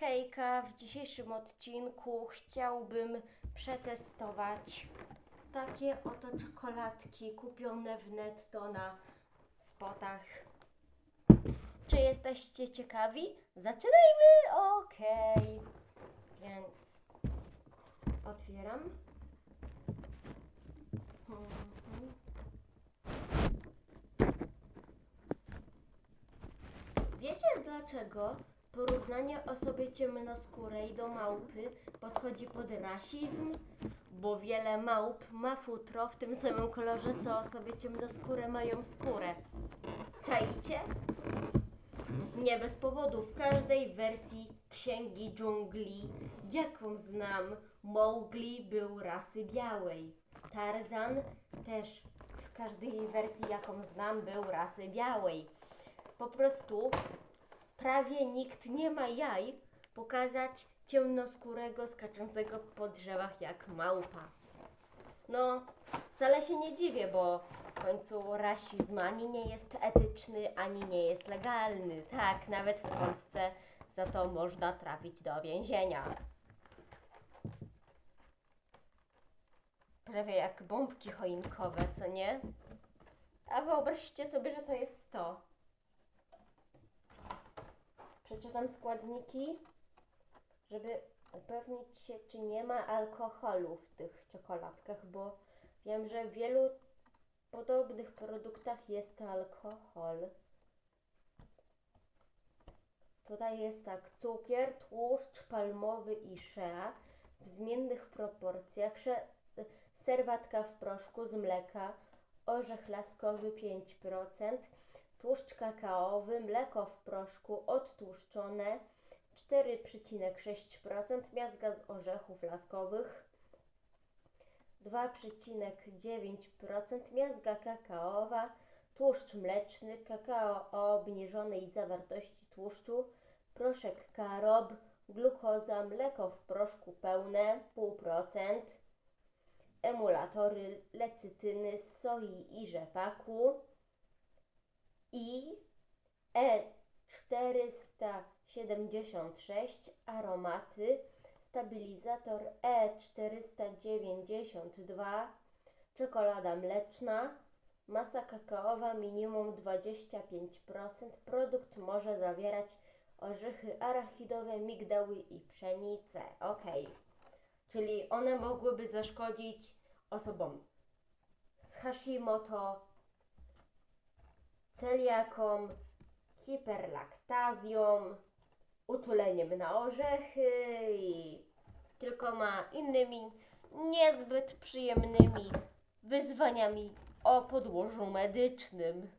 Hejka, w dzisiejszym odcinku chciałbym przetestować takie oto czekoladki kupione w netto na spotach. Czy jesteście ciekawi? Zaczynajmy! Okej. Więc otwieram. Mhm. Wiecie dlaczego porównanie osoby ciemnoskórej do małpy podchodzi pod rasizm? Bo wiele małp ma futro w tym samym kolorze, co osoby ciemnoskóre mają skórę. Czaicie? Nie bez powodu w każdej wersji Księgi Dżungli, jaką znam, Mowgli był rasy białej. Tarzan też w każdej wersji, jaką znam, był rasy białej. Po prostu prawie nikt nie ma jaj pokazać ciemnoskórego skaczącego po drzewach jak małpa. No, wcale się nie dziwię, bo w końcu rasizm ani nie jest etyczny, ani nie jest legalny. Tak, nawet w Polsce za to można trafić do więzienia. Prawie jak bombki choinkowe, co nie? A wyobraźcie sobie, że to jest to. Przeczytam składniki, żeby upewnić się, czy nie ma alkoholu w tych czekoladkach, bo wiem, że w wielu podobnych produktach jest alkohol. Tutaj jest tak, cukier, tłuszcz palmowy i shea w zmiennych proporcjach, serwatka w proszku z mleka, orzech laskowy 5%, tłuszcz kakaowy, mleko w proszku odtłuszczone 4,6%, miazga z orzechów laskowych 2,9%, miazga kakaowa, tłuszcz mleczny, kakao o obniżonej zawartości tłuszczu, proszek karob, glukoza, mleko w proszku pełne 0,5%, emulatory lecytyny z soi i rzepaku, i E476 aromaty, stabilizator E492, czekolada mleczna, masa kakaowa minimum 25%. Produkt może zawierać orzechy arachidowe, migdały i pszenicę. Ok, czyli one mogłyby zaszkodzić osobom z Hashimoto, celiaką, hiperlaktazją, uczuleniem na orzechy i kilkoma innymi niezbyt przyjemnymi wyzwaniami o podłożu medycznym.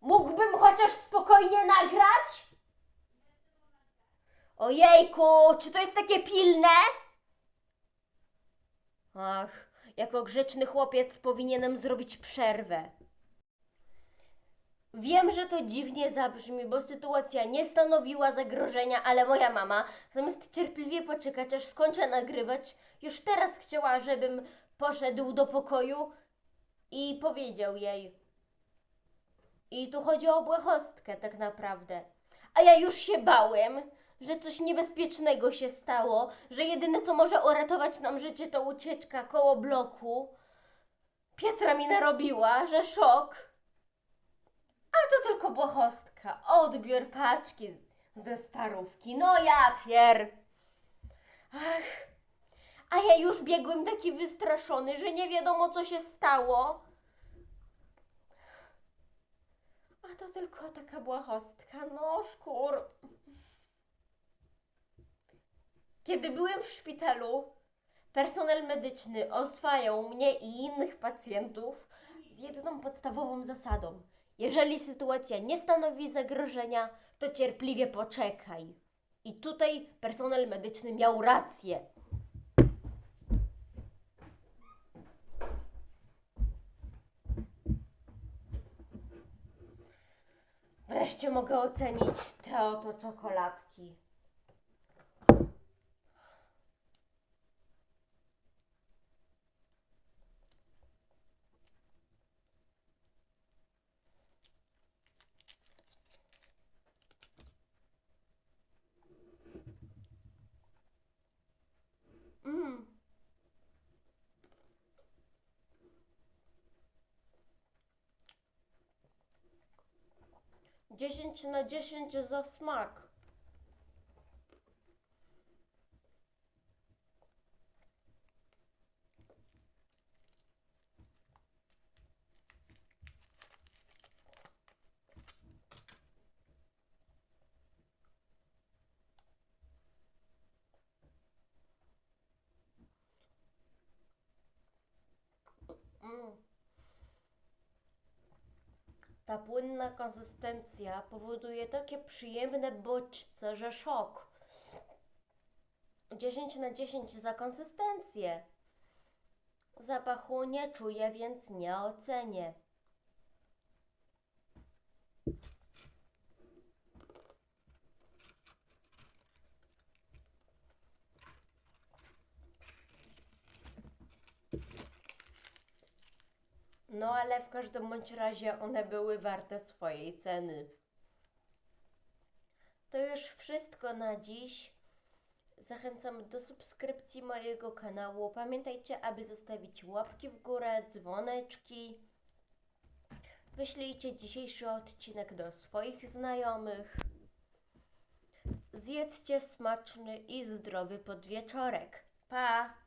Mógłbym chociaż spokojnie nagrać? Ojejku, czy to jest takie pilne? Ach, jako grzeczny chłopiec powinienem zrobić przerwę. Wiem, że to dziwnie zabrzmi, bo sytuacja nie stanowiła zagrożenia, ale moja mama, zamiast cierpliwie poczekać, aż skończę nagrywać, już teraz chciała, żebym poszedł do pokoju i powiedział jej. I tu chodzi o błahostkę tak naprawdę. A ja już się bałem, że coś niebezpiecznego się stało, że jedyne co może uratować nam życie to ucieczka koło bloku. Pietra mi narobiła, że szok. A to tylko błahostka, odbiór paczki ze starówki. No ja pier. Ach, a ja już biegłem taki wystraszony, że nie wiadomo co się stało. A to tylko taka błahostka, no szkur. Kiedy byłem w szpitalu, personel medyczny oswajał mnie i innych pacjentów z jedną podstawową zasadą. Jeżeli sytuacja nie stanowi zagrożenia, to cierpliwie poczekaj. I tutaj personel medyczny miał rację. Wreszcie mogę ocenić te oto czekoladki. 10 na 10 za smak. Ta płynna konsystencja powoduje takie przyjemne bodźce, że szok. 10 na 10 za konsystencję. Zapachu nie czuję, więc nie ocenię. No ale w każdym bądź razie one były warte swojej ceny. To już wszystko na dziś. Zachęcam do subskrypcji mojego kanału. Pamiętajcie, aby zostawić łapki w górę, dzwoneczki. Wyślijcie dzisiejszy odcinek do swoich znajomych. Zjedzcie smaczny i zdrowy podwieczorek. Pa!